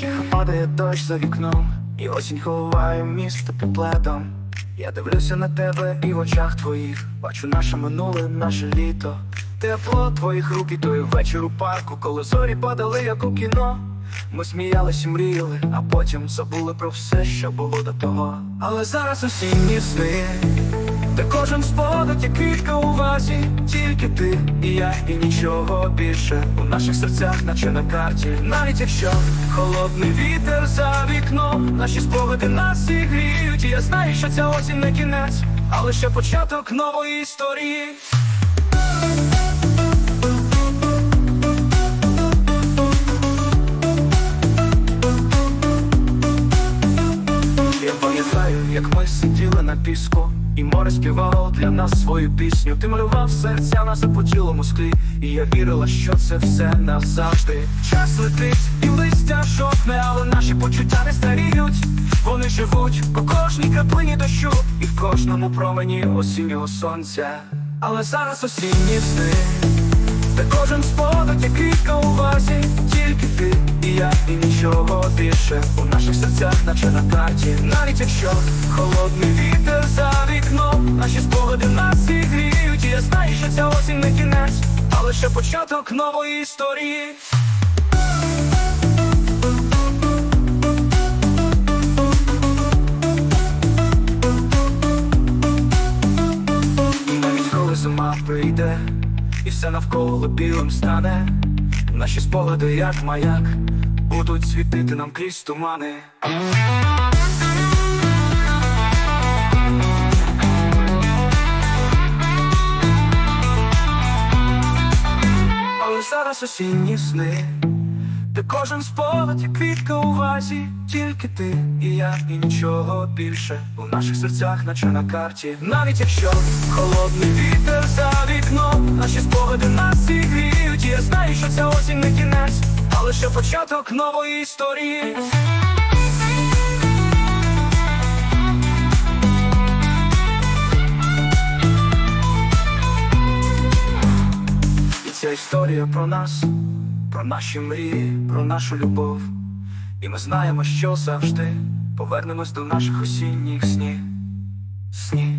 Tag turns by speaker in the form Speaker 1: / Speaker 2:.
Speaker 1: Тихо падає дощ за вікном, і осінь ховає місто під пледом. Я дивлюся на тебе і в очах твоїх бачу наше минуле, наше літо. Тепло твоїх рук і той вечір у парку, коли зорі падали, як у кіно. Ми сміялись і мріяли, а потім забули про все, що було до того. Але зараз осінні сни, де кожен спогад, як квітка у вазі, тільки ти і я, і нічого більше у наших серцях, наче на карті. Навіть якщо холодний вітер за вікном, наші спогади нас і гріють. І я знаю, що ця осінь не кінець, а лише початок нової історії. Я пам'ятаю, як ми сиділи на піску, і море співало для нас свою пісню. Ти малював серця на запотілому склі, і я вірила, що це все назавжди. Час летить, і листя жовтне, але наші почуття не старіють. Вони живуть по кожній краплині дощу, і в кожному промені осіннього сонця. Але зараз осінні сни. Де кожен спогад, як квітка у вазі, тільки ти і я, і нічого більше наших серцях, наче на карті. Навіть якщо холодний вітер за вікном, наші спогади нас і гріють. І я знаю, що ця осінь не кінець, а лише початок нової історії. Навіть коли зима прийде, і все навколо білим стане, наші спогади, як маяк, будуть світити нам крізь тумани. Але зараз осінні сни, де кожен спогад, як квітка у вазі, тільки ти і я, і нічого більше у наших серцях, наче на карті. Навіть якщо холодний вітер лише початок нової історії. І ця історія про нас, про наші мрії, про нашу любов. І ми знаємо, що завжди повернемось до наших осінніх снів. Снів.